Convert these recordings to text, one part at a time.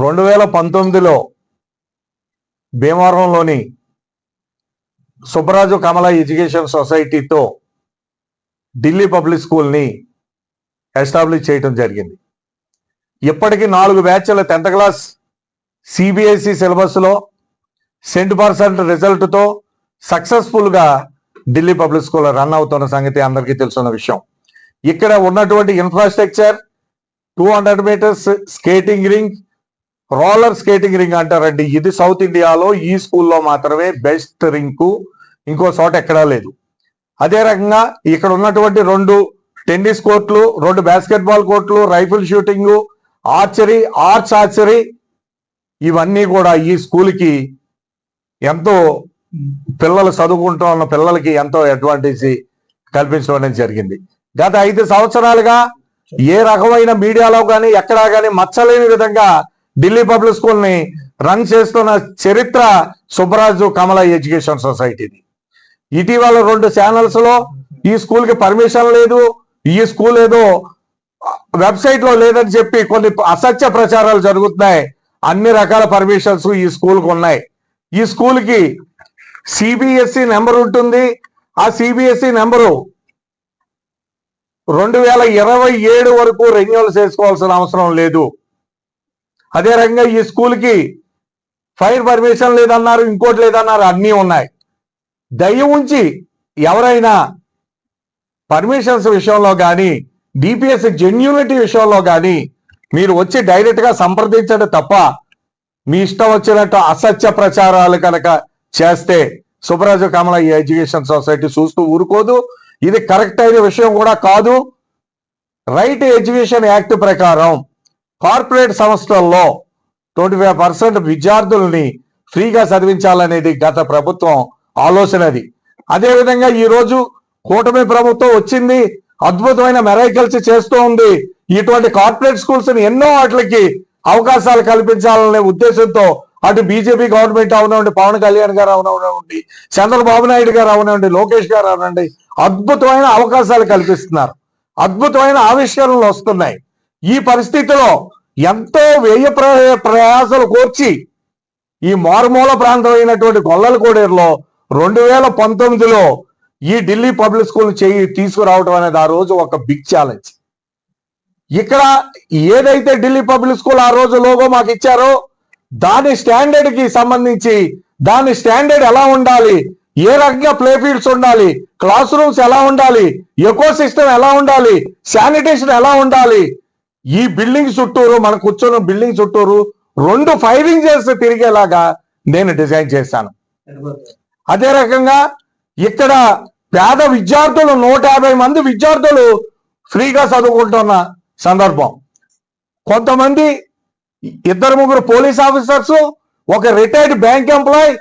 రెండు వేల పంతొమ్మిదిలో భీమవరంలోని సుబ్బరాజు కమల ఎడ్యుకేషన్ సొసైటీతో ఢిల్లీ పబ్లిక్ స్కూల్ని ఎస్టాబ్లిష్ చేయడం జరిగింది. ఇప్పటికీ నాలుగు బ్యాచ్ల టెన్త్ క్లాస్ సిబిఎస్ఈ సిలబస్లో సెంట్ పర్సెంట్ రిజల్ట్తో సక్సెస్ఫుల్గా ఢిల్లీ పబ్లిక్ స్కూల్ రన్ అవుతున్న సంగతి అందరికీ తెలుసున్న విషయం. ఇక్కడ ఉన్నటువంటి infrastructure two hundred meters skating ring roller skating ring అంటారండి ఇది సౌత్ ఇండియాలో ఈ స్కూల్లో మాత్రమే బెస్ట్ రింకు. ఇంకో చోట ఎక్కడా లేదు. అదే రకంగా ఇక్కడ ఉన్నటువంటి రెండు టెన్నిస్ కోర్టులు రెండు బాస్కెట్బాల్ కోర్టులు rifle shooting archery arch archery ఇవన్నీ కూడా ఈ స్కూల్కి ఎంతో పిల్లలు చదువుకుంటూ ఉన్న పిల్లలకి ఎంతో అడ్వాంటేజ్ కల్పించడం జరిగింది. గత ఐదు సంవత్సరాలుగా ఏ రకమైన మీడియాలో కానీ ఎక్కడా కానీ మచ్చలేని విధంగా ఢిల్లీ పబ్లిక్ స్కూల్ని రన్ చేస్తున్న చరిత్ర సుబ్బరాజు కమల ఎడ్యుకేషన్ సొసైటీది. ఇటీవల రెండు ఛానల్స్లో ఈ స్కూల్కి పర్మిషన్ లేదు ఈ స్కూల్ ఏదో వెబ్సైట్లో లేదని చెప్పి కొన్ని అసత్య ప్రచారాలు జరుగుతున్నాయి. అన్ని రకాల పర్మిషన్స్ ఈ స్కూల్కు ఉన్నాయి. ఈ స్కూల్కి సిబిఎస్ఈ నెంబర్ ఉంటుంది. ఆ సిబిఎస్ఈ నెంబరు రెండు వేల ఇరవై ఏడు వరకు రెన్యువల్ చేసుకోవాల్సిన అవసరం లేదు. అదే రకంగా ఈ స్కూల్కి ఫైర్ పర్మిషన్ లేదన్నారు ఇంకోటి లేదన్నారు అన్నీ ఉన్నాయి. దయ ఉంచి ఎవరైనా పర్మిషన్స్ విషయంలో కానీ డిపిఎస్ జెన్యూనిటీ విషయంలో కానీ మీరు వచ్చి డైరెక్ట్గా సంప్రదించడం తప్ప మీ ఇష్టం వచ్చినట్టు అసత్య ప్రచారాలు కనుక చేస్తే సుబ్రాజు కమల ఈ ఎడ్యుకేషన్ సొసైటీ చూస్తూ ఊరుకోదు. ఇది కరెక్ట్ అయిన విషయం కూడా కాదు. రైట్ ఎడ్యుకేషన్ యాక్ట్ ప్రకారం కార్పొరేట్ సంస్థల్లో ట్వంటీ ఫైవ్ పర్సెంట్ విద్యార్థుల్ని ఫ్రీగా చదివించాలనేది గత ప్రభుత్వం ఆలోచనది అదేవిధంగా ఈరోజు కూటమి ప్రభుత్వం వచ్చింది అద్భుతమైన మెరైకల్స్ చేస్తూ ఉంది. ఇటువంటి కార్పొరేట్ స్కూల్స్ ఎన్నో వాటికి అవకాశాలు కల్పించాలనే ఉద్దేశంతో అటు బీజేపీ గవర్నమెంట్ అవునండి పవన్ కళ్యాణ్ గారు అవునవునండి చంద్రబాబు నాయుడు గారు అవునండి లోకేష్ గారు అవునండి అద్భుతమైన అవకాశాలు కల్పిస్తున్నారు. అద్భుతమైన ఆవిష్కరణలు వస్తున్నాయి. ఈ పరిస్థితిలో ఎంతో వ్యయ ప్ర- ప్రయాసలు కోర్చి ఈ మారుమూల ప్రాంతం అయినటువంటి గొల్లలకోడేరులో రెండు వేల పంతొమ్మిదిలో ఈ ఢిల్లీ పబ్లిక్ స్కూల్ చేయి తీసుకురావడం అనేది ఆ రోజు ఒక బిగ్ ఛాలెంజ్ ఇక్కడ ఏదైతే ఢిల్లీ పబ్లిక్ స్కూల్ ఆ రోజు లోగో మాకు ఇచ్చారో దాని స్టాండర్డ్కి సంబంధించి దాని స్టాండర్డ్ ఎలా ఉండాలి ఏ రకంగా ప్లే ఫీల్డ్స్ ఉండాలి క్లాస్ రూమ్స్ ఎలా ఉండాలి ఎకో సిస్టమ్ ఎలా ఉండాలి శానిటేషన్ ఎలా ఉండాలి ఈ బిల్డింగ్ చుట్టూరు మనం కూర్చొని బిల్డింగ్ చుట్టూరు రెండు ఫైరింగ్ చేస్తే తిరిగేలాగా నేను డిజైన్ చేశాను. అదే రకంగా ఇక్కడ పేద విద్యార్థులు నూట యాభై మంది విద్యార్థులు ఫ్రీగా చదువుకుంటున్న సందర్భం. కొంతమంది ఇద్దరు ముగ్గురు పోలీస్ ఆఫీసర్స్ ఒక రిటైర్డ్ బ్యాంక్ ఎంప్లాయ్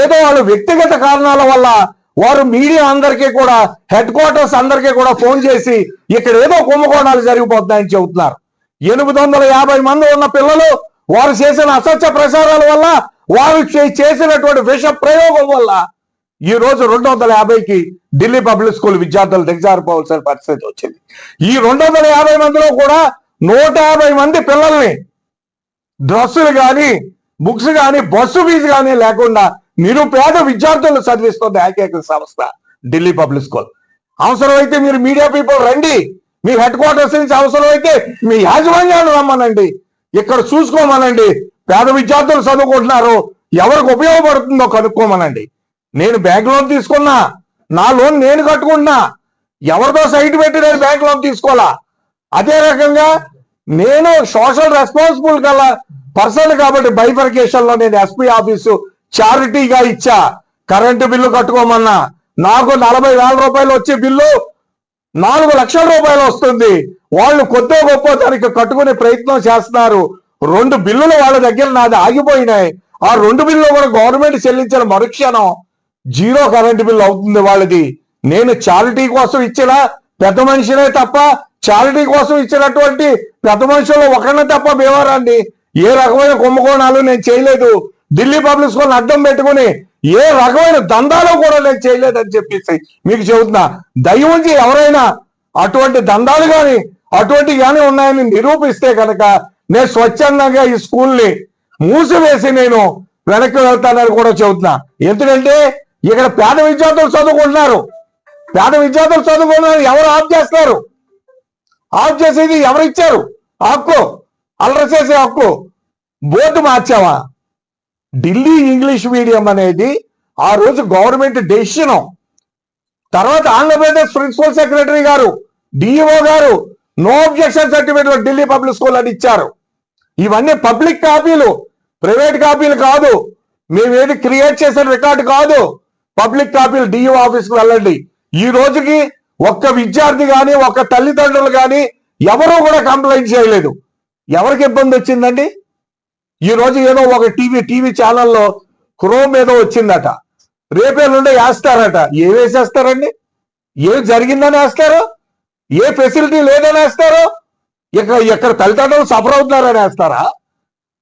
ఏదో వాళ్ళ వ్యక్తిగత కారణాల వల్ల వారు మీడియా అందరికీ కూడా హెడ్ క్వార్టర్స్ అందరికీ కూడా ఫోన్ చేసి ఇక్కడ ఏదో కుంభకోణాలు జరిగిపోతున్నాయని చెబుతున్నారు. ఎనిమిది వందల యాభై మంది ఉన్న పిల్లలు వారు చేసిన అసత్య ప్రచారాల వల్ల వారు చే- చేసినటువంటి విష ప్రయోగం వల్ల ఈ రోజు రెండు వందల యాభైకి ఢిల్లీ పబ్లిక్ స్కూల్ విద్యార్థులు దిగజారిపోవాల్సిన పరిస్థితి వచ్చింది. ఈ రెండు వందల యాభై మందిలో కూడా నూట యాభై మంది పిల్లల్ని డ్రెస్సులు కానీ బుక్స్ కానీ బస్సు ఫీజు కానీ లేకుండా నిరుపేద విద్యార్థులు చదివిస్తుంది ఏకైక సంస్థ ఢిల్లీ పబ్లిక్ స్కూల్. అవసరమైతే మీరు మీడియా పీపుల్ రండి. మీ హెడ్ క్వార్టర్స్ నుంచి అవసరమైతే మీ యాజమాన్యాన్ని రమ్మనండి. ఇక్కడ చూసుకోమనండి. పేద విద్యార్థులు చదువుకుంటున్నారు. ఎవరికి ఉపయోగపడుతుందో కనుక్కోమనండి. నేను బ్యాంక్ లోన్ తీసుకున్నా. నా లోన్ నేను కట్టుకుంటున్నా. ఎవరితో సైట్ పెట్టి నేను బ్యాంక్ లోన్ తీసుకోవాలా? అదే రకంగా నేను సోషల్ రెస్పాన్సిబుల్ గల పర్సన్ కాబట్టి బైఫర్కేషన్లో నేను ఎస్పీ ఆఫీసు చారిటీగా ఇచ్చా. కరెంటు బిల్లు కట్టుకోమన్నా. నాకు నలభై వేల రూపాయలు వచ్చే బిల్లు నాలుగు లక్షల రూపాయలు వస్తుంది. వాళ్ళు కొద్దో గొప్ప దానికి కట్టుకునే ప్రయత్నం చేస్తున్నారు. రెండు బిల్లులు వాళ్ళ దగ్గర నాది ఆగిపోయినాయి. ఆ రెండు బిల్లు కూడా గవర్నమెంట్ చెల్లించిన మరుక్షణం జీరో కరెంటు బిల్లు అవుతుంది వాళ్ళది. నేను చారిటీ కోసం ఇచ్చిన పెద్ద మనిషినే తప్ప చారిటీ కోసం ఇచ్చినటువంటి పెద్ద మనుషుల్లో ఒకరినే తప్ప భీమవరాన్ని ఏ రకమైన కుంభకోణాలు నేను చేయలేదు. ఢిల్లీ పబ్లిక్ స్కూల్ అడ్డం పెట్టుకుని ఏ రకమైన దందాలు కూడా నేను చేయలేదని చెప్పేసి మీకు చెబుతున్నా. దయవుంచి ఎవరైనా అటువంటి దందాలు కానీ అటువంటి కానీ ఉన్నాయని నిరూపిస్తే కనుక నేను స్వచ్ఛందంగా ఈ స్కూల్ని మూసివేసి నేను వెనక్కి వెళ్తానని కూడా చెబుతున్నా. ఎందుకంటే ఇక్కడ పేద విద్యార్థులు చదువుకుంటున్నారు. పేద విద్యార్థులు చదువుకుంటున్నారు ఎవరు ఆఫ్ చేస్తారు? ఆఫ్ చేసేది ఎవరు ఇచ్చారు? హక్కు. అల్లరి చేసే హక్కు. బోర్డు మార్చావా? ఢిల్లీ ఇంగ్లీష్ మీడియం అనేది ఆ రోజు గవర్నమెంట్ డెసిషన్. తర్వాత ఆంధ్రప్రదేశ్ ప్రిన్సిపల్ సెక్రటరీ గారు డిఈఓ గారు no objection certificate Delhi public school అని ఇచ్చారు. ఇవన్నీ పబ్లిక్ కాపీలు ప్రైవేట్ కాపీలు కాదు. మేము ఏది క్రియేట్ చేసిన రికార్డు కాదు. పబ్లిక్ కాపీలు డిఓ ఆఫీస్కి వెళ్ళండి. ఈ రోజుకి ఒక్క విద్యార్థి కానీ ఒక్క తల్లిదండ్రులు కానీ ఎవరూ కూడా కంప్లైంట్ చేయలేదు. ఎవరికి ఇబ్బంది వచ్చిందండి? ఈ రోజు ఏదో ఒక టీవీ టీవీ ఛానల్లో క్రోమ్ ఏదో వచ్చిందట. రేపే నుండి వేస్తారట. ఏ వేసేస్తారండి? ఏం జరిగిందని వేస్తారు? ఏ ఫెసిలిటీ లేదని వేస్తారు? ఇక్కడ ఇక్కడ తల్లిదండ్రులు సఫర్ అవుతున్నారని వేస్తారా?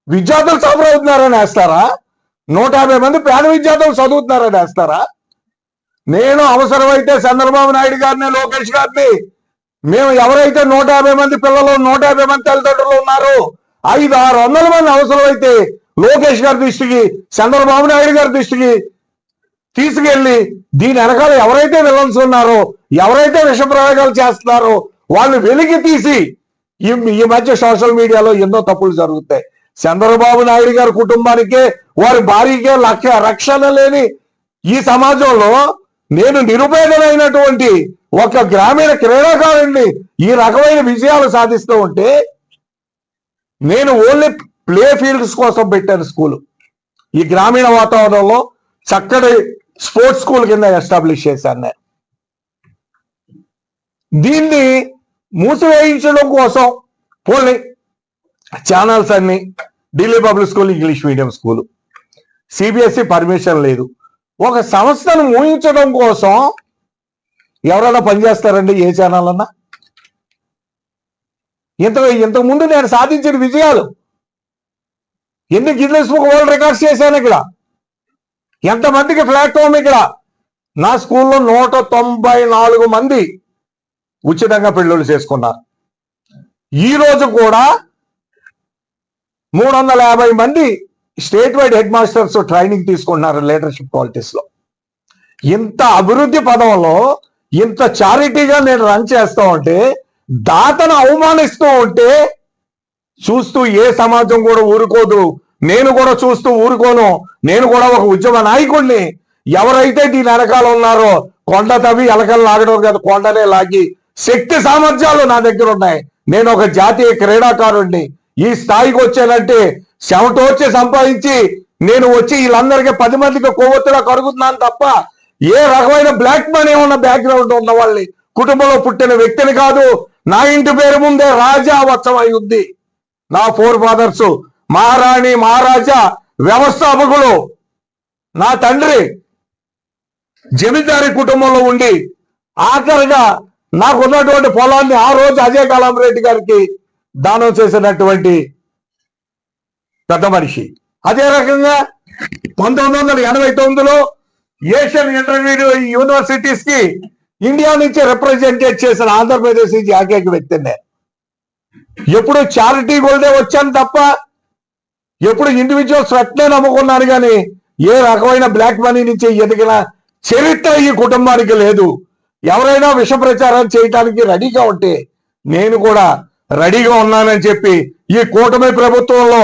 విద్యార్థులు సఫర్ అవుతున్నారని వేస్తారా? నూట యాభై మంది పేద విద్యార్థులు చదువుతున్నారని వేస్తారా? నేను అవసరమైతే చంద్రబాబు నాయుడు గారిని లోకేష్ గారిని మేము ఎవరైతే నూట యాభై మంది పిల్లలు నూట యాభై మంది తల్లిదండ్రులు ఉన్నారు ఐదు ఆరు వందల మంది అవసరమైతే లోకేష్ గారి దృష్టికి చంద్రబాబు నాయుడు గారి దృష్టికి తీసుకెళ్ళి దీని వెనకాల ఎవరైతే విలన్స్ ఉన్నారో ఎవరైతే విష ప్రయోగాలు చేస్తున్నారో వాళ్ళు వెలికి తీసి ఈ ఈ మధ్య సోషల్ మీడియాలో ఎన్నో తప్పులు జరుగుతాయి. చంద్రబాబు నాయుడు గారి కుటుంబానికే వారి భార్యకే లక్ష రక్షణ లేని ఈ సమాజంలో నేను నిరుపేదలైనటువంటి ఒక గ్రామీణ క్రీడాకారుడిని ఈ రకమైన విజయాలు సాధిస్తూ ఉంటే నేను ఓన్లీ ప్లే ఫీల్డ్స్ కోసం పెట్టాను స్కూల్ ఈ గ్రామీణ వాతావరణంలో చక్కటి స్పోర్ట్స్ స్కూల్ కింద ఎస్టాబ్లిష్ చేశాను నేను. దీన్ని మూసివేయించడం కోసం పోనీ ఛానల్స్ అన్ని Delhi public school English medium school CBSE permission లేదు. ఒక సంస్థను ఊహించడం కోసం ఎవరైనా పనిచేస్తారండి ఏ ఛానల్ అన్నా? ఇంత ఇంతకుముందు నేను సాధించిన విజయాలు. ఎన్ని గిన్నెస్ బుక్ వరల్డ్ రికార్డ్స్ చేశాను ఇక్కడ? ఎంతమందికి ప్లాట్ఫామ్ ఇక్కడ? నా స్కూల్లో నూట తొంభై నాలుగు మంది ఉచితంగా పెళ్ళిళ్ళు చేసుకున్నారు. ఈ రోజు కూడా మూడు వందల యాభై మంది state wide head masters training తీసుకుంటున్నారు లీడర్షిప్ క్వాలిటీస్లో ఇంత అభివృద్ధి పదంలో ఇంత చారిటీగా నేను రన్ చేస్తా ఉంటే దాతను అవమానిస్తూ ఉంటే చూస్తూ ఏ సమాజం కూడా ఊరుకోదు. నేను కూడా చూస్తూ ఊరుకోను. నేను కూడా ఒక ఉద్యమ నాయకుడిని. ఎవరైతే దీని వెనకాల ఉన్నారో కొండ తవ్వి ఎలకలు లాగడం కాదు కొండనే లాగి శక్తి సామర్థ్యాలు నా దగ్గర ఉన్నాయి. నేను ఒక జాతీయ క్రీడాకారుణ్ణి. ఈ స్థాయికి వచ్చానంటే వచ్చి సంపాదించి నేను వచ్చి వీళ్ళందరికీ పది మందికి కొవ్వొత్తులా కరుగుతున్నాను తప్ప ఏ రకమైన బ్లాక్ మనీ ఉన్న బ్యాక్గ్రౌండ్ ఉన్న వాళ్ళని కుటుంబంలో పుట్టిన వ్యక్తిని కాదు నా ఇంటి పేరు ముందే రాజా వత్సమై ఉంది నా ఫోర్ ఫాదర్స్ మహారాణి మహారాజా వ్యవస్థాపకులు నా తండ్రి జమీందారి కుటుంబంలో ఉండి ఆఖరిగా నాకున్నటువంటి పొలాన్ని ఆ రోజు అజయ్ కలాం రెడ్డి గారికి దానం చేసినటువంటి పెద్ద మనిషి. అదే రకంగా పంతొమ్మిది వందల ఎనభై తొమ్మిదిలో ఏషియన్ ఇంటర్మీడియట్ యూనివర్సిటీస్కి ఇండియా నుంచి రిప్రజెంటేట్ చేసిన ఆంధ్రప్రదేశ్ నుంచి ఏకైక వ్యక్తి నేను ఎప్పుడు చారిటీ గోల్డే వచ్చాను తప్ప ఎప్పుడు ఇండివిజువల్ స్వెట్నే నమ్ముకున్నాను కానీ ఏ రకమైన బ్లాక్ మనీ నుంచి ఎదిగిన చరిత్ర ఈ కుటుంబానికి లేదు. ఎవరైనా విష ప్రచారం చేయటానికి రెడీగా ఉంటే నేను కూడా రెడీగా ఉన్నానని చెప్పి ఈ కూటమి ప్రభుత్వంలో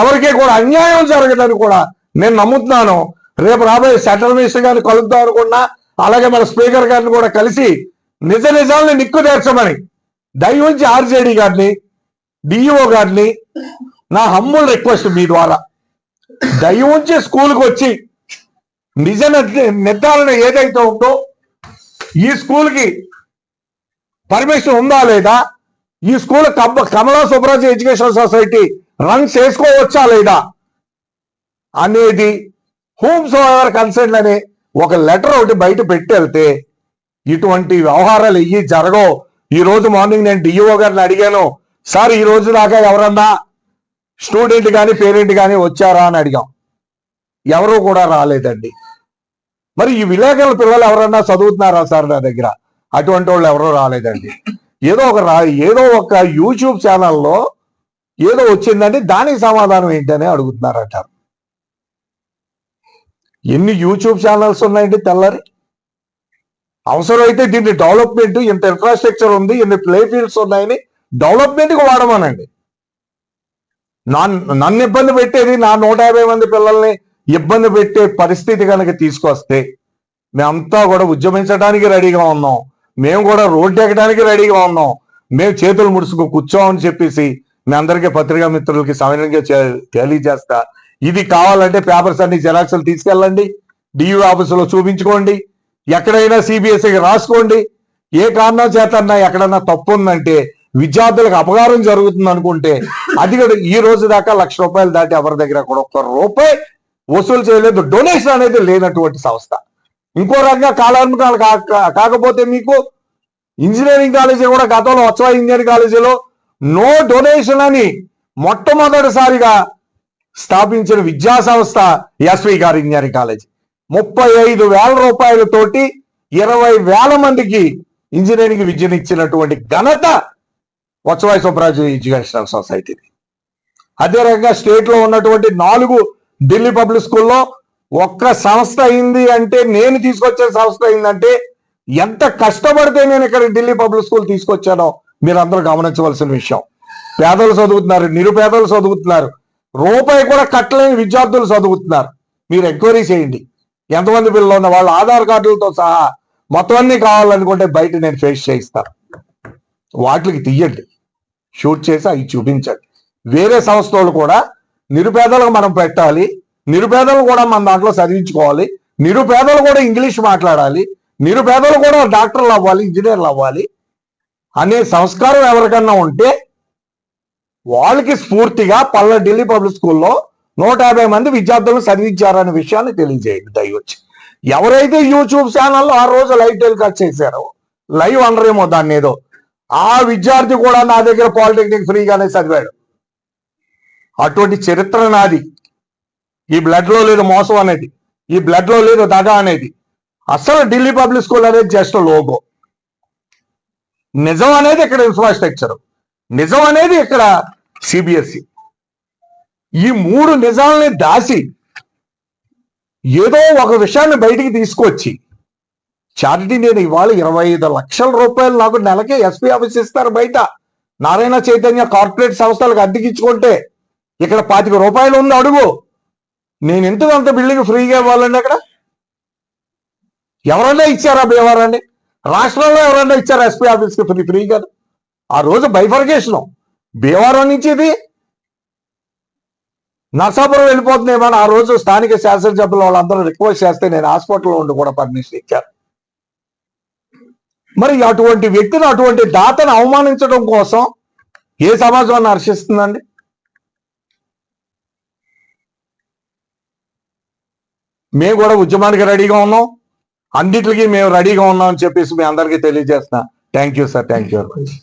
ఎవరికి కూడా అన్యాయం జరగదని కూడా నేను నమ్ముతున్నాను. రేపు రాబోయే సెంట్రల్ మినిస్టర్ గారిని కలుద్దాం అనుకున్నా అలాగే మన స్పీకర్ గారిని కూడా కలిసి నిజ నిజాలని నిక్కు తీర్చమని దయవుంచి ఆర్జేడీ గారిని డిఈఓ గారిని నా హమ్ముల్ రిక్వెస్ట్ మీ ద్వారా. దయవుంచి స్కూల్కి వచ్చి నిజ నిర్ధారణ ఏదైతే ఉందో ఈ స్కూల్కి పర్మిషన్ ఉందా లేదా? ఈ school comma Kamala Subraj education society run చేసుకోవచ్చా లేదా? అనేది హోమ్స్ ఎవర్ కన్సర్న్ అనే ఒక లెటర్ ఒకటి బయట పెట్టి వెళ్తే ఇటువంటి వ్యవహారాలు ఇవి జరగవు. ఈ రోజు మార్నింగ్ నేను డిఈఓ గారిని అడిగాను సార్ ఈ రోజు దాకా ఎవరన్నా స్టూడెంట్ కానీ పేరెంట్ కానీ వచ్చారా? అని అడిగాం. ఎవరు కూడా రాలేదండి. మరి ఈ విలేకరుల పిల్లలు ఎవరన్నా చదువుతున్నారా సార్ నా దగ్గర? అటువంటి వాళ్ళు ఎవరూ రాలేదండి. ఏదో ఒక రా ఏదో ఒక యూట్యూబ్ ఛానల్లో ఏదో వచ్చిందంటే దానికి సమాధానం ఏంటని అడుగుతున్నారట ఎన్ని యూట్యూబ్ ఛానల్స్ ఉన్నాయండి తెల్లారి? అవసరమైతే దీన్ని డెవలప్మెంట్ ఇంత ఇన్ఫ్రాస్ట్రక్చర్ ఉంది ఇన్ని ప్లే ఫీల్డ్స్ ఉన్నాయని డెవలప్మెంట్కి వాడమనండి. నా నన్ను ఇబ్బంది పెట్టేది నా నూట యాభై మంది పిల్లల్ని ఇబ్బంది పెట్టే పరిస్థితి కనుక తీసుకొస్తే మేమంతా కూడా ఉద్యమించడానికి రెడీగా ఉన్నాం. మేము కూడా రోడ్డు ఎక్కడానికి రెడీగా ఉన్నాం. మేము చేతులు ముడుచుకు కూర్చోమని చెప్పేసి మీ అందరికీ పత్రికా మిత్రులకి సవినంగా తెలియజేస్తా ఇది కావాలంటే పేపర్స్ అన్ని జెరాక్స్లు తీసుకెళ్ళండి డియూ ఆఫీసులో చూపించుకోండి ఎక్కడైనా సిబిఎస్ఈకి రాసుకోండి. ఏ కారణం చేతన్నా ఎక్కడన్నా తప్పు ఉందంటే విద్యార్థులకు అపకారం జరుగుతుంది అనుకుంటే అది కూడా ఈ రోజు దాకా లక్ష రూపాయలు దాటి ఎవరి దగ్గర కూడా ఒక్క రూపాయి వసూలు చేయలేదు. డొనేషన్ అనేది లేనటువంటి సంస్థ. ఇంకో రకంగా కాలాత్మకాలు కాకపోతే మీకు ఇంజనీరింగ్ కాలేజీ కూడా గతంలో ఉత్సవ ఇంజనీరింగ్ కాలేజీలో నో డొనేషన్ అని మొట్టమొదటిసారిగా స్థాపించిన విద్యా సంస్థ ఎస్వి గారి ఇంజనీరింగ్ కాలేజీ. ముప్పై ఐదు వేల రూపాయలతోటి ఇరవై వేల మందికి ఇంజనీరింగ్ విద్యనిచ్చినటువంటి ఘనత వత్సవాయి సుబ్రాజు ఎడ్యుకేషనల్ సొసైటీ అదే రకంగా స్టేట్లో ఉన్నటువంటి నాలుగు ఢిల్లీ పబ్లిక్ స్కూల్లో ఒక్క సంస్థ అయింది అంటే నేను తీసుకొచ్చే సంస్థ అయిందంటే ఎంత కష్టపడితే నేను ఇక్కడ ఢిల్లీ పబ్లిక్ స్కూల్ తీసుకొచ్చానో మీరు అందరూ గమనించవలసిన విషయం. పేదలు చదువుతున్నారు నిరుపేదలు చదువుతున్నారు. రూపాయి కూడా కట్టలేని విద్యార్థులు చదువుతున్నారు. మీరు ఎంక్వైరీ చేయండి. ఎంతమంది పిల్లలు ఉన్న వాళ్ళ ఆధార్ కార్డులతో సహా మొత్తం అన్ని కావాలనుకుంటే బయట నేను ఫేస్ చేయిస్తాను వాటికి తీయండి. షూట్ చేసి అవి చూపించండి. వేరే సంస్థలు కూడా నిరుపేదలకు మనం పెట్టాలి. నిరుపేదలు కూడా మన దాంట్లో చదివించుకోవాలి. నిరుపేదలు కూడా ఇంగ్లీష్ మాట్లాడాలి. నిరుపేదలు కూడా డాక్టర్లు అవ్వాలి ఇంజనీర్లు అవ్వాలి. అనే సంస్కారం ఎవరికన్నా ఉంటే వాళ్ళకి స్ఫూర్తిగా పల్ల ఢిల్లీ పబ్లిక్ స్కూల్లో నూట యాభై మంది విద్యార్థులను చదివించారనే విషయాన్ని తెలియజేయండి దయవచ్చి. ఎవరైతే యూట్యూబ్ ఛానల్లో ఆ రోజు లైవ్ టెలికాస్ట్ చేశారో లైవ్ అనరేమో దాన్ని ఏదో ఆ విద్యార్థి కూడా నా దగ్గర పాలిటెక్నిక్ ఫ్రీగానే చదివాడు. అటువంటి చరిత్ర నాది. ఈ బ్లడ్లో లేదు మోసం అనేది. ఈ బ్లడ్లో లేదు దగ అనేది. అసలు ఢిల్లీ పబ్లిక్ స్కూల్ అనేది జస్ట్ లోగో. నిజం అనేది ఇక్కడ ఇన్ఫ్రాస్ట్రక్చర్ నిజం అనేది ఇక్కడ సిబిఎస్ఈ ఈ మూడు నిజాలని దాసి ఏదో ఒక విషయాన్ని బయటికి తీసుకొచ్చి చారిటీ నేను ఇవాళ ఇరవై ఐదు లక్షల రూపాయలు నాకు నెలకే ఎస్పీ ఆఫీస్ ఇస్తారు బయట. నారాయణ చైతన్య కార్పొరేట్ సంస్థలకు అద్దెకించుకుంటే ఇక్కడ పాతిక రూపాయలు ఉంది అడుగు. నేను ఎందుకు బిల్డింగ్ ఫ్రీగా ఇవ్వాలండి అక్కడ? ఎవరన్నా ఇచ్చారా బేవారండి రాష్ట్రంలో ఎవరన్నా ఇచ్చారా ఎస్పీ ఆఫీస్కి ఫ్రీ ఫ్రీగా? ఆ రోజు బైఫర్కేషన్ భీమవరం నుంచి ఇది? నర్సాపురం వెళ్ళిపోతుందేమని ఆ రోజు స్థానిక శాసనసభ్యుల వాళ్ళందరూ రిక్వెస్ట్ చేస్తే నేను హాస్పిటల్లో ఉండి కూడా పర్మిషన్ ఇచ్చాను. మరి అటువంటి వ్యక్తిని అటువంటి దాతను అవమానించడం కోసం ఏ సమాజాన్ని హర్షిస్తుందండి? మేము కూడా ఉద్యమానికి రెడీగా ఉన్నాం. అన్నిటికీ మేము రెడీగా ఉన్నాం అని చెప్పేసి మీ అందరికీ తెలియజేస్తున్నా. Thank you sir thank you very much